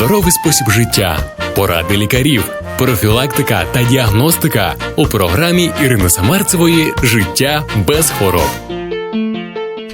здоровий спосіб життя, поради лікарів, профілактика та діагностика у програмі Ірини Самарцевої Життя без хвороб.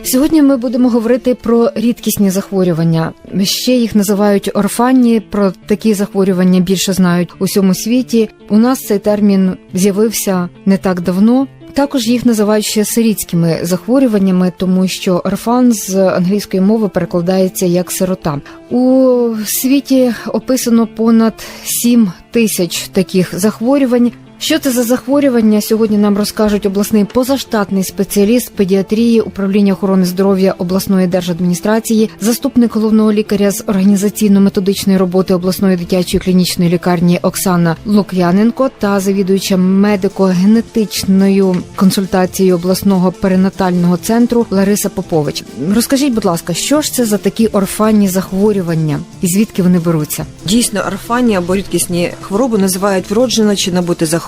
Сьогодні ми будемо говорити про рідкісні захворювання. Ще їх називають орфанні. Про такі захворювання більше знають у всьому світі. У нас цей термін з'явився не так давно. Також їх називають ще сирітськими захворюваннями, тому що орфан з англійської мови перекладається як сирота. У світі описано понад 7 тисяч таких захворювань. Що це за захворювання? Сьогодні нам розкажуть обласний позаштатний спеціаліст педіатрії управління охорони здоров'я обласної держадміністрації, заступник головного лікаря з організаційно-методичної роботи обласної дитячої клінічної лікарні Оксана Лук'яненко та завідуюча медико-генетичною консультацією обласного перинатального центру Лариса Попович. Розкажіть, будь ласка, що ж це за такі орфанні захворювання і звідки вони беруться? Дійсно, орфанні або рідкісні хвороби називають вроджене чи набуте захворювання,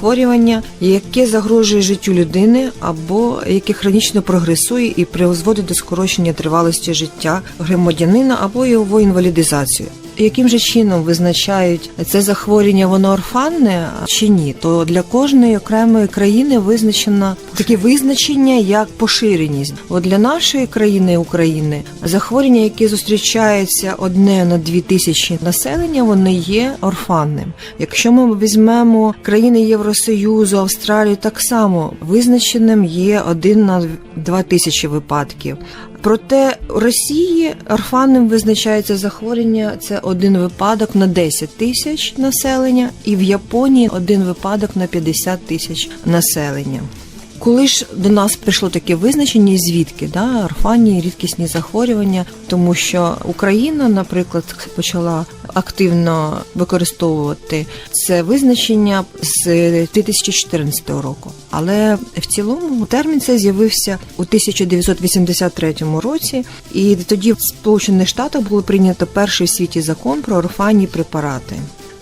яке загрожує життю людини або яке хронічно прогресує і призводить до скорочення тривалості життя громадянина або його інвалідизацію. Яким же чином визначають це захворювання, воно орфанне чи ні? То для кожної окремої країни визначено таке визначення як поширеність. От для нашої країни України захворювання, які зустрічаються одне на дві тисячі населення, вони є орфанним. Якщо ми візьмемо країни Євросоюзу, Австралію, так само визначеним є один на два тисячі випадків. Проте у Росії орфанним визначається захворювання це один випадок на 10 тисяч населення, і в Японії один випадок на 50 тисяч населення. Коли ж до нас прийшло таке визначення, звідки да, орфанні рідкісні захворювання, тому що Україна, наприклад, почала активно використовувати це визначення з 2014 року. Але в цілому термін цей з'явився у 1983 році, і тоді в Сполучених Штатах було прийнято перший в світі закон про орфанні препарати.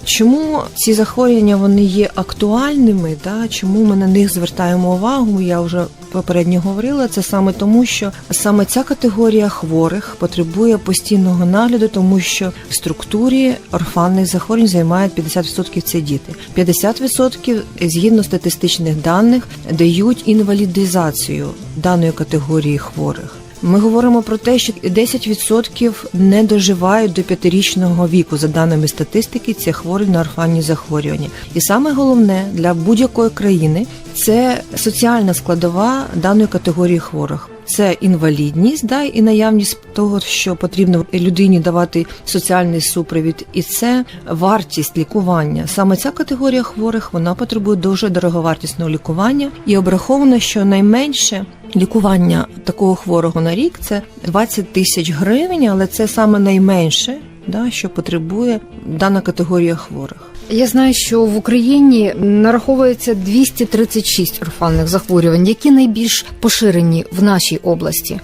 Чому ці захворювання вони є актуальними? Да? Чому ми на них звертаємо увагу? Я вже попередньо говорила. Це саме тому, що саме ця категорія хворих потребує постійного нагляду, тому що в структурі орфанних захворювань займають 50% це діти. 50% згідно статистичних даних дають інвалідизацію даної категорії хворих. Ми говоримо про те, що 10% не доживають до п'ятирічного віку, за даними статистики, це хворі на орфанні захворювання. І саме головне для будь-якої країни це соціальна складова даної категорії хворих. Це інвалідність, да, і наявність того, що потрібно людині давати соціальний супровід, і це вартість лікування. Саме ця категорія хворих вона потребує дуже дороговартісного лікування, і обраховано, що найменше лікування такого хворого на рік це 20 тисяч гривень, але це саме найменше, да, що потребує дана категорія хворих. Я знаю, що в Україні нараховується 236 орфанних захворювань, які найбільш поширені в нашій області.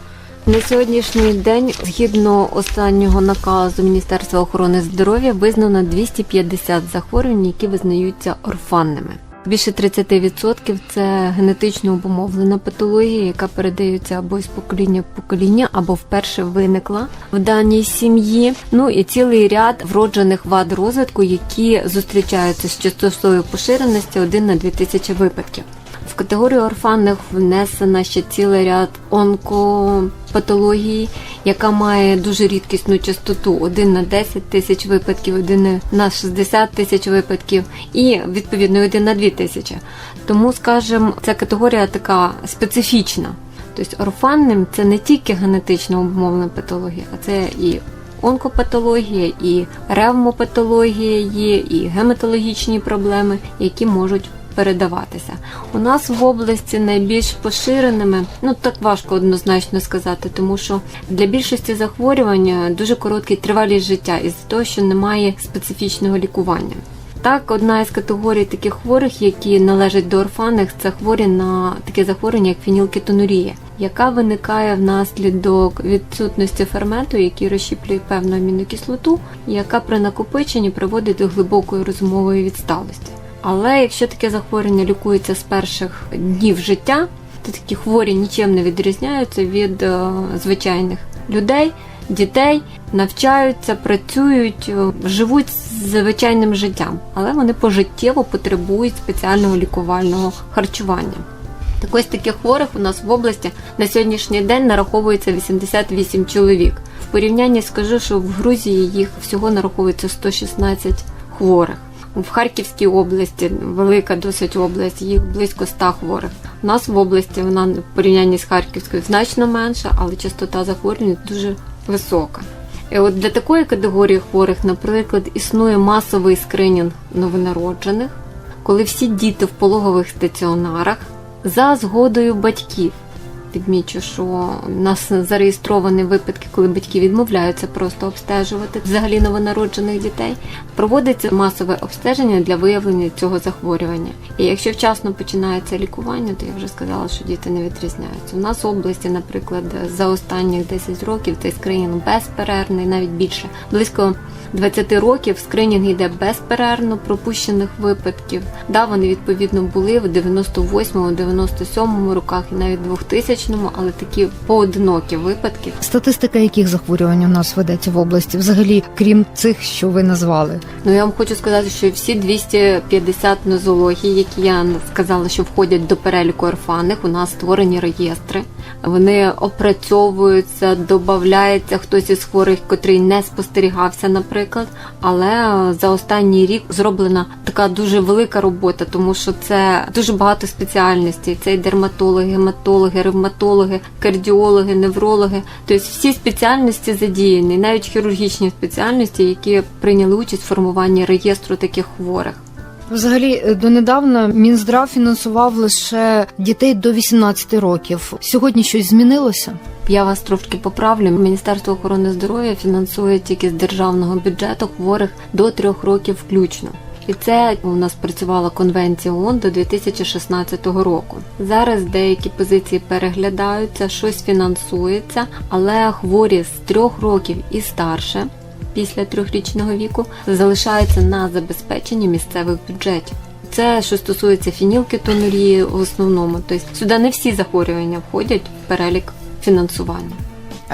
На сьогоднішній день, згідно останнього наказу Міністерства охорони здоров'я, визнано 250 захворювань, які визнаються орфанними. Більше 30% це генетично обумовлена патологія, яка передається або з покоління в покоління, або вперше виникла в даній сім'ї. Ну і цілий ряд вроджених вад розвитку, які зустрічаються з частотою поширеності 1 на 2000 випадків. В категорію орфанних внесена ще цілий ряд онкопатологій, яка має дуже рідкісну частоту 1 на 10 тисяч випадків, 1 на 60 тисяч випадків і відповідно 1 на 2 тисячі. Тому, скажімо, ця категорія така специфічна. Тобто орфанним це не тільки генетично обумовлена патологія, а це і онкопатологія, і ревмопатологія є, і гематологічні проблеми, які можуть передаватися. У нас в області найбільш поширеними, ну так важко однозначно сказати, тому що для більшості захворювань дуже короткий тривалість життя із того, що немає специфічного лікування. Так, одна із категорій таких хворих, які належать до орфанних, це хворі на таке захворювання, як фінілкетонурія, яка виникає внаслідок відсутності ферменту, який розщіплює певну амінокислоту, яка при накопиченні приводить до глибокої розумової відсталості. Але якщо таке захворювання лікується з перших днів життя, то такі хворі нічим не відрізняються від е, звичайних людей, дітей. навчаються, працюють, е, живуть звичайним життям, але вони пожиттєво потребують спеціального лікувального харчування. Так ось таких хворих у нас в області на сьогоднішній день нараховується 88 чоловік. В порівнянні скажу, що в Грузії їх всього нараховується 116 хворих. В Харківській області, велика досить область, їх близько 100 хворих. У нас в області вона в порівнянні з Харківською значно менша, але частота захворювань дуже висока. І от для такої категорії хворих, наприклад, існує масовий скринінг новонароджених, коли всі діти в пологових стаціонарах за згодою батьків. Відмічу, що у нас зареєстровані випадки, коли батьки відмовляються просто обстежувати взагалі новонароджених дітей. Проводиться масове обстеження для виявлення цього захворювання. І якщо вчасно починається лікування, то я вже сказала, що діти не відрізняються. У нас в області, наприклад, за останніх 10 років цей скринінг безперервний, навіть більше близько 20 років скринінг йде безперервно пропущених випадків. Да, вони відповідно були в 98-му, 97-му роках і навіть 2000-му, але такі поодинокі випадки. Статистика яких захворювань у нас ведеться в області, взагалі, крім цих, що ви назвали? Ну я вам хочу сказати, що всі 250 нозологій, які я сказала, що входять до переліку орфанних, у нас створені реєстри. Вони опрацьовуються, додається хтось із хворих, котрий не спостерігався, наприклад. Але за останній рік зроблена така дуже велика робота, тому що це дуже багато спеціальностей. Це і дерматологи, гематологи, ревматологи, кардіологи, неврологи. Тобто всі спеціальності задіяні, навіть хірургічні спеціальності, які прийняли участь в формуванні реєстру таких хворих. Взагалі, е, донедавна Мінздрав фінансував лише дітей до 18 років. Сьогодні щось змінилося? Я вас трошки поправлю. Міністерство охорони здоров'я фінансує тільки з державного бюджету хворих до трьох років включно. І це у нас працювала конвенція ООН до 2016 року. Зараз деякі позиції переглядаються, щось фінансується, але хворі з трьох років і старше після трьохрічного віку залишаються на забезпеченні місцевих бюджетів. Це що стосується фінілкетонурії в основному, тобто сюди не всі захворювання входять в перелік фінансування.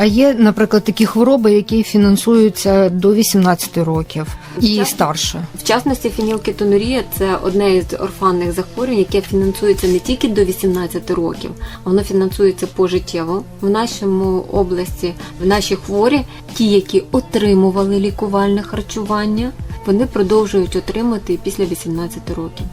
А є, наприклад, такі хвороби, які фінансуються до 18 років і старше. В частності фінілкетонурія – це одне із орфанних захворювань, яке фінансується не тільки до 18 років, а воно фінансується пожиттєво. В нашому області, в наші хворі, ті, які отримували лікувальне харчування, вони продовжують отримати після 18 років.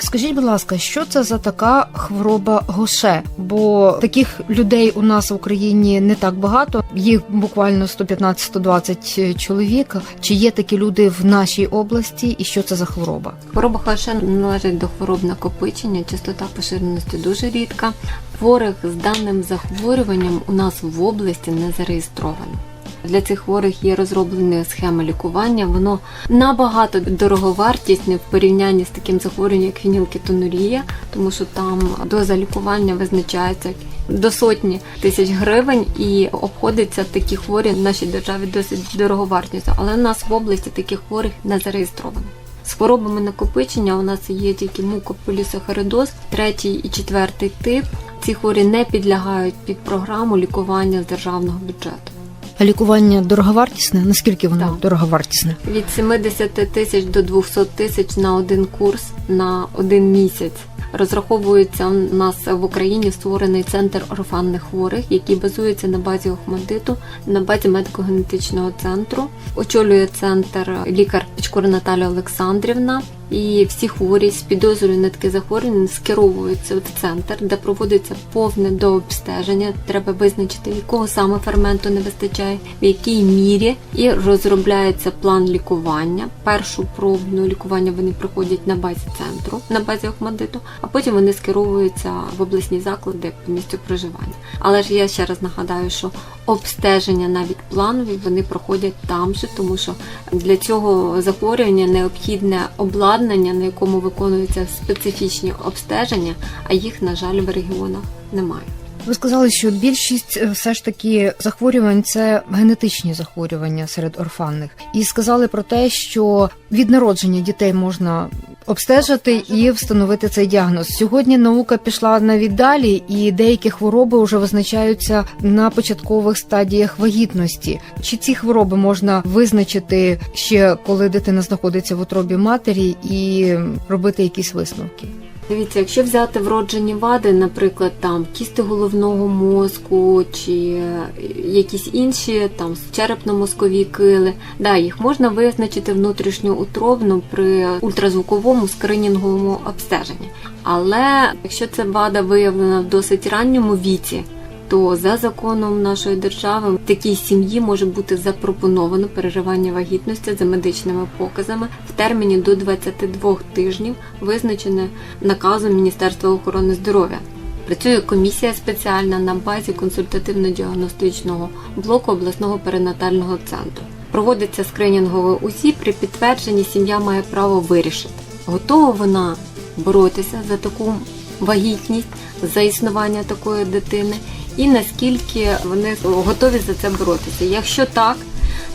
Скажіть, будь ласка, що це за така хвороба Гоше? Бо таких людей у нас в Україні не так багато, їх буквально 115-120 чоловік. Чи є такі люди в нашій області, і що це за хвороба? Хвороба Хаше належить до хвороб накопичення, частота поширеності дуже рідка. Хворих з даним захворюванням у нас в області не зареєстровано. Для цих хворих є розроблені схеми лікування. Воно набагато дороговартісне в порівнянні з таким захворюванням, як фінілкетонурія, тому що там доза лікування визначається до сотні тисяч гривень і обходиться такі хворі в нашій державі досить дороговартістю. Але в нас в області таких хворих не зареєстровано. З хворобами накопичення у нас є тільки мукополісахаридоз, третій і четвертий тип. Ці хворі не підлягають під програму лікування з державного бюджету. Лікування дороговартісне? Наскільки воно Так. дороговартісне? Від 70 тисяч до 200 тисяч на один курс на один місяць. Розраховується у нас в Україні створений центр орфанних хворих, який базується на базі Охмадиту, на базі медико-генетичного центру. Очолює центр лікар Печкур Наталя Олександрівна. І всі хворі з підозрою на таке захворювання скеровуються в центр, де проводиться повне дообстеження. Треба визначити, якого саме ферменту не вистачає, в якій мірі, і розробляється план лікування. Першу пробну лікування вони проходять на базі центру, на базі Охмадиту, а потім вони скеровуються в обласні заклади по місцю проживання. Але ж я ще раз нагадаю, що обстеження навіть планові вони проходять там же, тому що для цього захворювання необхідне обладнання, на якому виконуються специфічні обстеження, а їх, на жаль, в регіонах немає. Ви сказали, що більшість е, все ж таки захворювань це генетичні захворювання серед орфанних, і сказали про те, що від народження дітей можна обстежити і встановити цей діагноз. Сьогодні наука пішла навіть далі, і деякі хвороби вже визначаються на початкових стадіях вагітності. Чи ці хвороби можна визначити ще коли дитина знаходиться в утробі матері, і робити якісь висновки? Дивіться, якщо взяти вроджені вади, наприклад, там кісти головного мозку чи е, якісь інші там черепно-мозкові кили, да, їх можна визначити внутрішньоутробно при ультразвуковому скринінговому обстеженні. Але якщо ця вада виявлена в досить ранньому віці, то за законом нашої держави такій сім'ї може бути запропоновано переривання вагітності за медичними показами в терміні до 22 тижнів, визначене наказом Міністерства охорони здоров'я. Працює комісія спеціальна на базі консультативно-діагностичного блоку обласного перинатального центру. Проводиться скринінгове УЗІ, при підтвердженні сім'я має право вирішити, готова вона боротися за таку вагітність, за існування такої дитини, і наскільки вони готові за це боротися. Якщо так,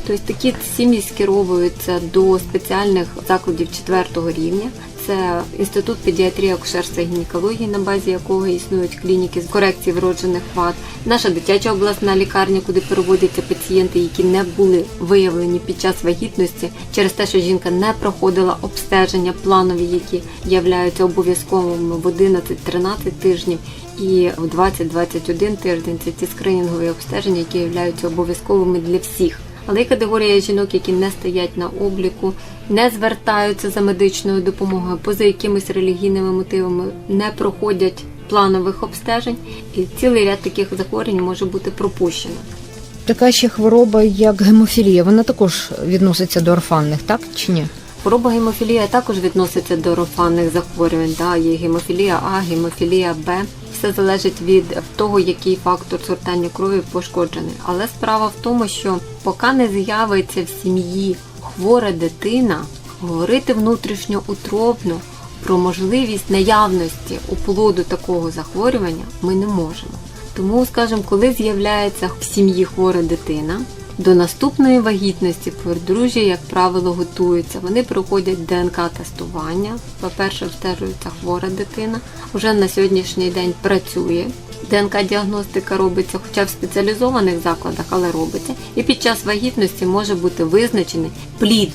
то такі сім'ї скеровуються до спеціальних закладів четвертого рівня. Це інститут педіатрії, акушерства і гінекології, на базі якого існують клініки з корекції вроджених вад, наша дитяча обласна лікарня, куди переводяться пацієнти, які не були виявлені під час вагітності через те, що жінка не проходила обстеження планові, які являються обов'язковими в 11-13 тижнів. І в 20-21 тиждень це ті скринінгові обстеження, які являються обов'язковими для всіх. Але є категорія жінок, які не стоять на обліку, не звертаються за медичною допомогою, поза якимись релігійними мотивами не проходять планових обстежень, і цілий ряд таких захворювань може бути пропущено. Така ще хвороба, як гемофілія, вона також відноситься до орфанних, так чи ні? Хвороба гемофілія також відноситься до орфанних захворювань. Да, є гемофілія А, гемофілія Б. Все залежить від того, який фактор сортання крові пошкоджений. Але справа в тому, що поки не з'явиться в сім'ї хвора дитина, говорити внутрішньо утробно про можливість наявності у плоду такого захворювання ми не можемо. Тому, скажімо, коли з'являється в сім'ї хвора дитина, до наступної вагітності подружжя, як правило, готуються. Вони проходять ДНК-тестування. По-перше, обстежується хвора дитина. Уже на сьогоднішній день працює. ДНК-діагностика робиться, хоча в спеціалізованих закладах, але робиться. І під час вагітності може бути визначений плід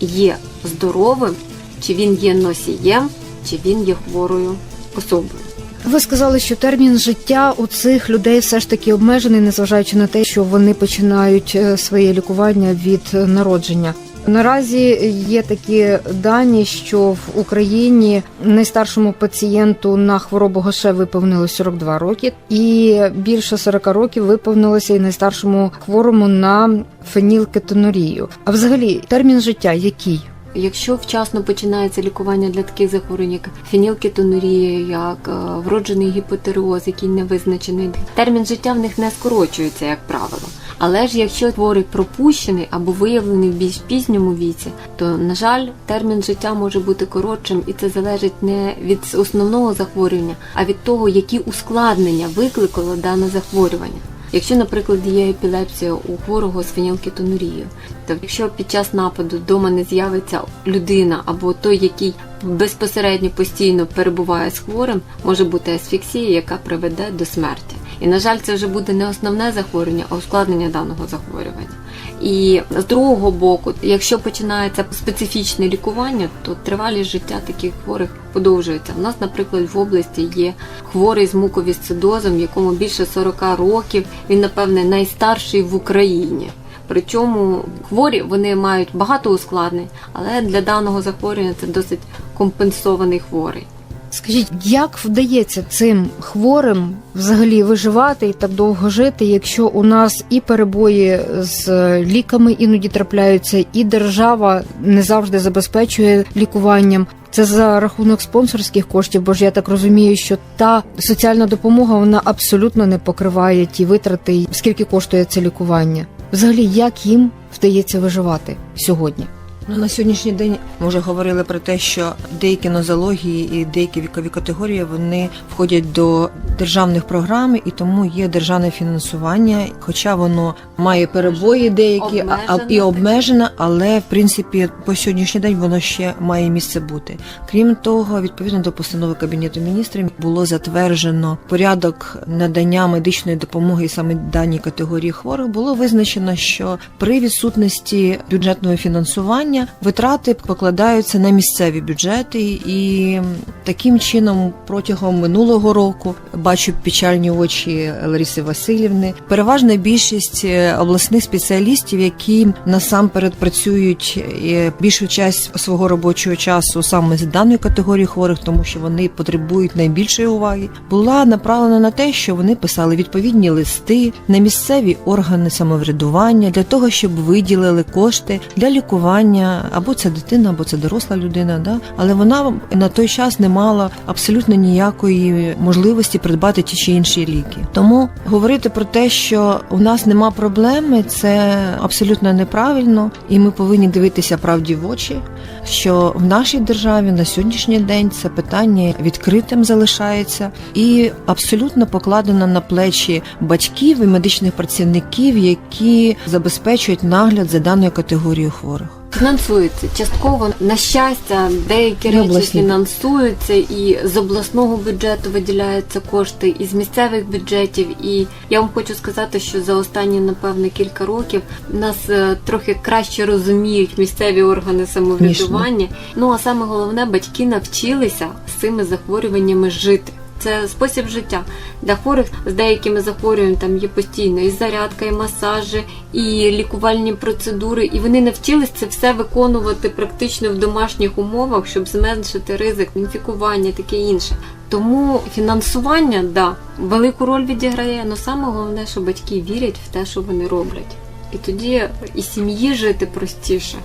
є здоровим, чи він є носієм, чи він є хворою особою. Ви сказали, що термін життя у цих людей все ж таки обмежений, незважаючи на те, що вони починають е, своє лікування від е, народження. Наразі є такі дані, що в Україні найстаршому пацієнту на хворобу Гоше виповнилось 42 роки, і більше 40 років виповнилося і найстаршому хворому на фенілкетонурію. А взагалі термін життя який? Якщо вчасно починається лікування для таких захворювань, як фенілкетонурія, як е, вроджений гіпотереоз, який не визначений, термін життя в них не скорочується, як правило. Але ж якщо хворий пропущений або виявлений в більш пізньому віці, то на жаль, термін життя може бути коротшим, і це залежить не від основного захворювання, а від того, які ускладнення викликало дане захворювання. Якщо, наприклад, є епілепсія у хворого з фенілкетонурією, то якщо під час нападу вдома не з'явиться людина або той, який безпосередньо постійно перебуває з хворим, може бути асфіксія, яка приведе до смерті. І на жаль, це вже буде не основне захворювання, а ускладнення даного захворювання. І з другого боку, якщо починається специфічне лікування, то тривалість життя таких хворих подовжується. У нас, наприклад, в області є хворий з муковісцидозом, якому більше 40 років. Він, напевне, найстарший в Україні. Причому хворі вони мають багато ускладнень, але для даного захворювання це досить компенсований хворий. Скажіть, як вдається цим хворим взагалі виживати і так довго жити, якщо у нас і перебої з ліками іноді трапляються, і держава не завжди забезпечує лікуванням? Це за рахунок спонсорських коштів, бо ж я так розумію, що та соціальна допомога вона абсолютно не покриває ті витрати, скільки коштує це лікування. Взагалі, як їм вдається виживати сьогодні? Ну, на сьогоднішній день ми вже говорили про те, що деякі нозології і деякі вікові категорії вони входять до державних програм і тому є державне фінансування, хоча воно має перебої деякі а- і обмежене, але в принципі по сьогоднішній день воно ще має місце бути. Крім того, відповідно до постанови кабінету міністрів було затверджено порядок надання медичної допомоги саме даній категорії хворих. Було визначено, що при відсутності бюджетного фінансування витрати покладаються на місцеві бюджети, і таким чином протягом минулого року бачу печальні очі Лариси Васильівни. Переважна більшість е, обласних спеціалістів, які насамперед працюють е, більшу часть свого робочого часу саме з даної категорії хворих, тому що вони потребують найбільшої уваги, була направлена на те, що вони писали відповідні листи на місцеві органи самоврядування для того, щоб виділили кошти для лікування або це дитина, або це доросла людина. Да? Але вона на той час не мала абсолютно ніякої можливості придбати ті чи інші ліки. Тому говорити про те, що у нас нема проблеми, це абсолютно неправильно, і ми повинні дивитися правді в очі, що в нашій державі на сьогоднішній день це питання відкритим залишається і абсолютно покладено на плечі батьків і медичних працівників, які забезпечують нагляд за даною категорією хворих. Фінансується частково на щастя, деякі речі обласні. фінансуються, і з обласного бюджету виділяються кошти, і з місцевих бюджетів. І я вам хочу сказати, що за останні напевне кілька років нас е, трохи краще розуміють місцеві органи самоврядування. Ну а саме головне, батьки навчилися з цими захворюваннями жити. Це спосіб життя для хворих з деякими захворюваннями там є постійно і зарядка, і масажі, і лікувальні процедури. І вони навчились це все виконувати практично в домашніх умовах, щоб зменшити ризик інфікування, таке інше. Тому фінансування да велику роль відіграє. але саме головне, що батьки вірять в те, що вони роблять. І тоді і сім'ї жити простіше.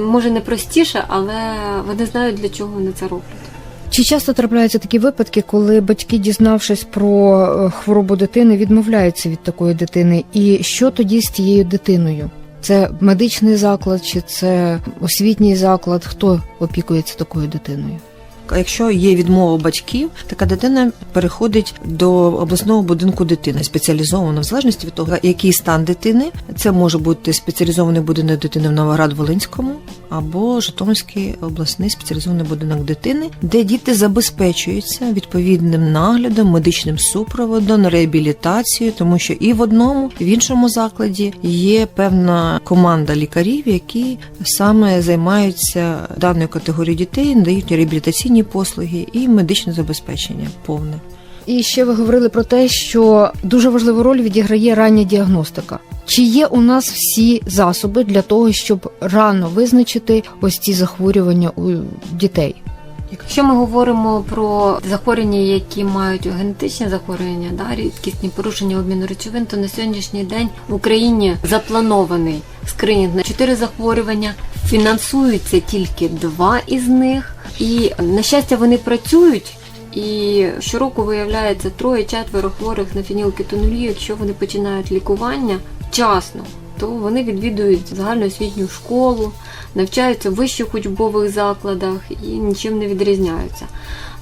Може не простіше, але вони знають для чого вони це роблять. Чи часто трапляються такі випадки, коли батьки, дізнавшись про е, хворобу дитини, відмовляються від такої дитини? І що тоді з тією дитиною? Це медичний заклад, чи це освітній заклад? Хто опікується такою дитиною? Якщо є відмова батьків, така дитина переходить до обласного будинку дитини, спеціалізовано в залежності від того, який стан дитини. Це може бути спеціалізований будинок дитини в Новоград-Волинському або Житомирський обласний спеціалізований будинок дитини, де діти забезпечуються відповідним наглядом, медичним супроводом, реабілітацією, тому що і в одному, і в іншому закладі є певна команда лікарів, які саме займаються даною категорією дітей, надають реабілітаційні послуги і медичне забезпечення повне. І ще ви говорили про те, що дуже важливу роль відіграє рання діагностика. Чи є у нас всі засоби для того, щоб рано визначити ось ці захворювання у дітей? Якщо ми говоримо про захворювання, які мають генетичні захворювання, да, рідкісні порушення обміну речовин, то на сьогоднішній день в Україні запланований скринінг на чотири захворювання. Фінансуються тільки два із них, і на щастя вони працюють. І щороку виявляється троє-четверо хворих на фенілкетонурію, якщо вони починають лікування вчасно, то вони відвідують загальноосвітню школу, навчаються в вищих учбових закладах і нічим не відрізняються.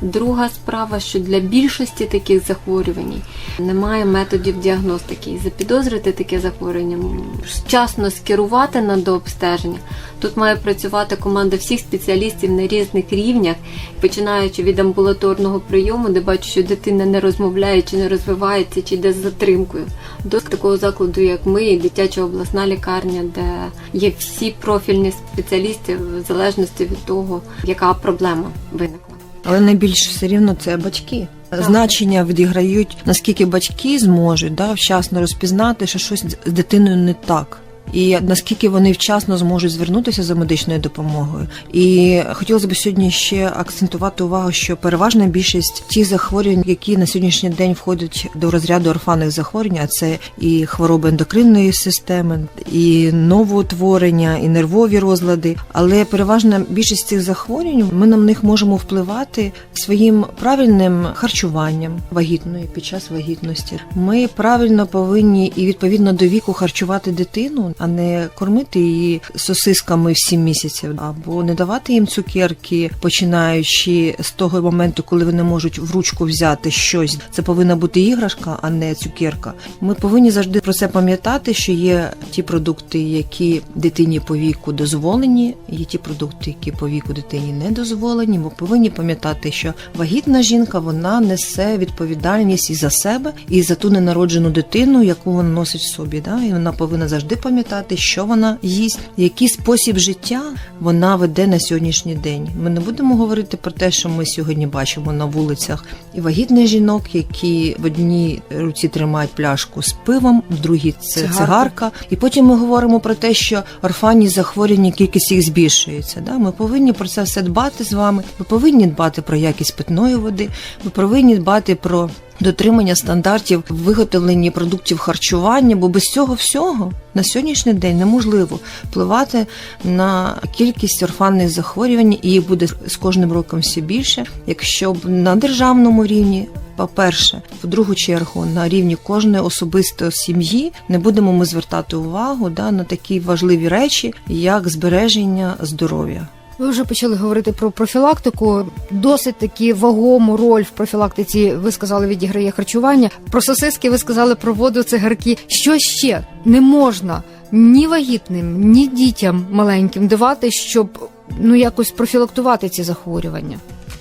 Друга справа, що для більшості таких захворювань немає методів діагностики. І запідозрити таке захворювання, вчасно скерувати на дообстеження. Тут має працювати команда всіх спеціалістів на різних рівнях, починаючи від амбулаторного прийому, де бачу, що дитина не розмовляє, чи не розвивається, чи йде з затримкою, до такого закладу, як ми, дитяча обласна лікарня, де є всі профільні спеціалісти в залежності від того, яка проблема виникла. Але найбільш все рівно це батьки. Значення відіграють, наскільки батьки зможуть да, вчасно розпізнати, що щось з дитиною не так. І наскільки вони вчасно зможуть звернутися за медичною допомогою, і хотілося б сьогодні ще акцентувати увагу, що переважна більшість тих захворювань, які на сьогоднішній день входять до розряду орфанних захворювань, а це і хвороби ендокринної системи, і новоутворення, і нервові розлади. Але переважна більшість цих захворювань ми на них можемо впливати своїм правильним харчуванням вагітної під час вагітності. Ми правильно повинні і відповідно до віку харчувати дитину а не кормити її сосисками в 7 місяців, або не давати їм цукерки, починаючи з того моменту, коли вони можуть в ручку взяти щось. Це повинна бути іграшка, а не цукерка. Ми повинні завжди про це пам'ятати, що є ті продукти, які дитині по віку дозволені, є ті продукти, які по віку дитині не дозволені. Ми повинні пам'ятати, що вагітна жінка вона несе відповідальність і за себе, і за ту ненароджену дитину, яку вона носить в собі. Да? І вона повинна завжди пам'ятати, що вона їсть, який спосіб життя вона веде на сьогоднішній день. Ми не будемо говорити про те, що ми сьогодні бачимо на вулицях і вагітних жінок, які в одній руці тримають пляшку з пивом, в другій це Цигарка. цигарка. І потім ми говоримо про те, що орфанні захворювання кількість їх збільшується. Да? Ми повинні про це все дбати з вами. Ми повинні дбати про якість питної води. Ми повинні дбати про дотримання стандартів в виготовленні продуктів харчування, бо без цього всього на сьогоднішній день неможливо впливати на кількість орфанних захворювань, і їх буде з кожним роком все більше, якщо б на державному рівні. По-перше, в другу чергу, на рівні кожної особистої сім'ї не будемо ми звертати увагу да, на такі важливі речі, як збереження здоров'я. Ви вже почали говорити про профілактику. Досить таки вагому роль в профілактиці. Ви сказали, відіграє харчування. Про сосиски ви сказали про воду, цигарки. Що ще не можна ні вагітним, ні дітям маленьким давати, щоб ну якось профілактувати ці захворювання.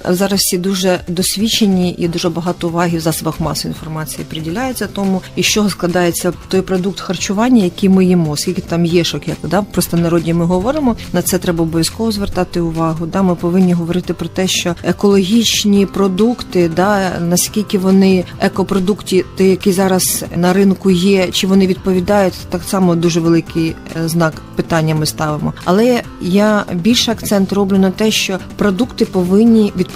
Зараз всі дуже досвідчені і дуже багато уваги в засобах масової інформації приділяється тому, і чого складається той продукт харчування, який ми їмо, скільки там єшок, як да просто народі ми говоримо. На це треба обов'язково звертати увагу. Да, ми повинні говорити про те, що екологічні продукти, да наскільки вони екопродукти, які зараз на ринку є, чи вони відповідають, так само дуже великий е, знак питання ми ставимо. Але я більше акцент роблю на те, що продукти повинні відповідати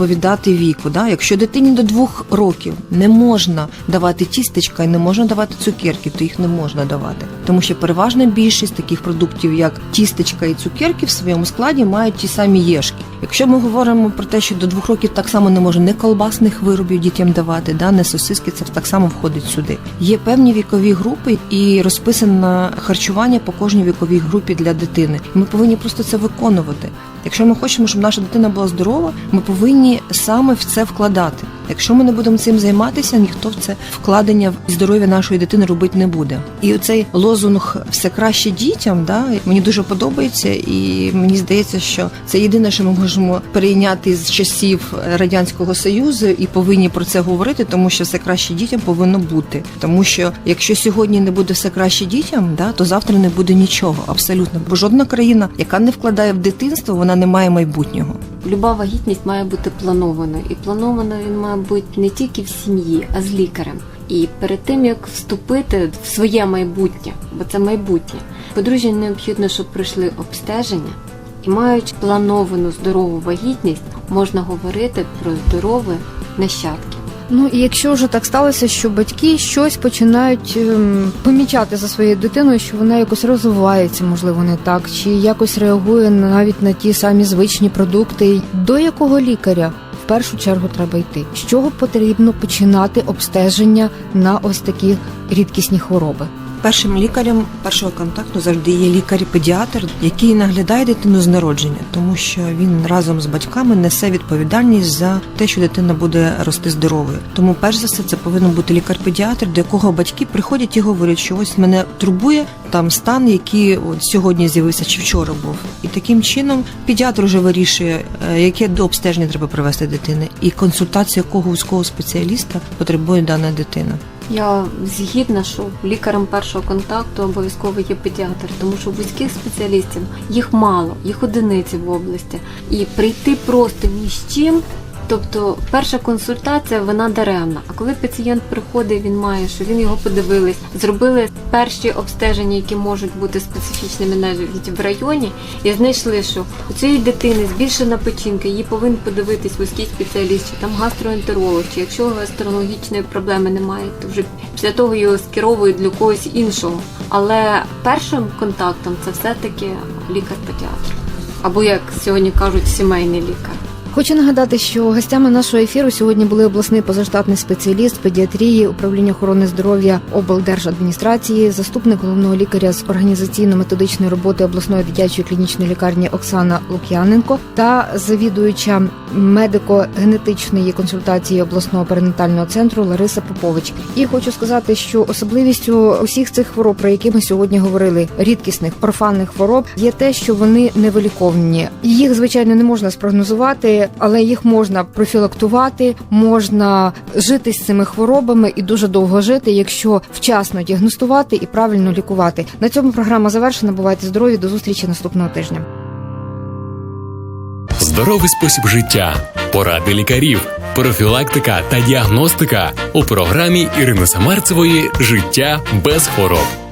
віку. Да? Якщо дитині до двох років не можна давати тістечка і не можна давати цукерки, то їх не можна давати, тому що переважна більшість таких продуктів, як тістечка і цукерки, в своєму складі мають ті самі єшки. Якщо ми говоримо про те, що до двох років так само не можна не колбасних виробів дітям давати, да, не сосиски, це так само входить сюди. Є певні вікові групи і розписане харчування по кожній віковій групі для дитини. Ми повинні просто це виконувати. Якщо ми хочемо, щоб наша дитина була здорова, ми повинні саме в це вкладати. Якщо ми не будемо цим займатися, ніхто в це вкладення в здоров'я нашої дитини робити не буде. І оцей лозунг все краще дітям, да мені дуже подобається, і мені здається, що це єдине, що ми можемо перейняти з часів радянського союзу, і повинні про це говорити, тому що все краще дітям повинно бути. Тому що якщо сьогодні не буде все краще дітям, да то завтра не буде нічого абсолютно. Бо жодна країна, яка не вкладає в дитинство, вона не має майбутнього. Люба вагітність має бути планованою, і планованою він має бути не тільки в сім'ї, а з лікарем. І перед тим як вступити в своє майбутнє, бо це майбутнє, подружжя необхідно, щоб пройшли обстеження і маючи плановану здорову вагітність, можна говорити про здорові нащадки. Ну і якщо вже так сталося, що батьки щось починають ем, помічати за своєю дитиною, що вона якось розвивається, можливо, не так, чи якось реагує навіть на ті самі звичні продукти, до якого лікаря першу чергу треба йти? З чого потрібно починати обстеження на ось такі рідкісні хвороби? Першим лікарем першого контакту завжди є лікар-педіатр, який наглядає дитину з народження, тому що він разом з батьками несе відповідальність за те, що дитина буде рости здоровою. Тому, перш за все, це повинен бути лікар-педіатр, до якого батьки приходять і говорять, що ось мене турбує там стан, який от сьогодні з'явився чи вчора був. І таким чином педіатр вже вирішує, е, яке до обстеження треба привести дитини, і консультацію якого вузького спеціаліста потребує дана дитина. Я згідна, що лікарем першого контакту обов'язково є педіатр, тому що вузьких спеціалістів їх мало, їх одиниці в області. І прийти просто ні з чим. Тобто перша консультація вона даремна. А коли пацієнт приходить, він має, що він його подивились, зробили перші обстеження, які можуть бути специфічними навіть в районі, і знайшли, що у цієї дитини збільшена печінка, її повинен подивитись вузький спеціаліст, чи там гастроентеролог, чи якщо гастрологічної проблеми немає, то вже після того його скеровують для когось іншого. Але першим контактом це все-таки лікар-педіатр. Або як сьогодні кажуть, сімейний лікар. Хочу нагадати, що гостями нашого ефіру сьогодні були обласний позаштатний спеціаліст педіатрії управління охорони здоров'я облдержадміністрації, заступник головного лікаря з організаційно-методичної роботи обласної дитячої клінічної лікарні Оксана Лук'яненко та завідуюча медико-генетичної консультації обласного перинатального центру Лариса Попович. І хочу сказати, що особливістю усіх цих хвороб, про які ми сьогодні говорили, рідкісних орфанних хвороб, є те, що вони невиліковні. Їх звичайно не можна спрогнозувати, але їх можна профілактувати, можна жити з цими хворобами і дуже довго жити, якщо вчасно діагностувати і правильно лікувати. На цьому програма завершена. Бувайте здорові. До зустрічі наступного тижня. Здоровий спосіб життя, поради лікарів, профілактика та діагностика у програмі Ірини Самарцевої Життя без хвороб.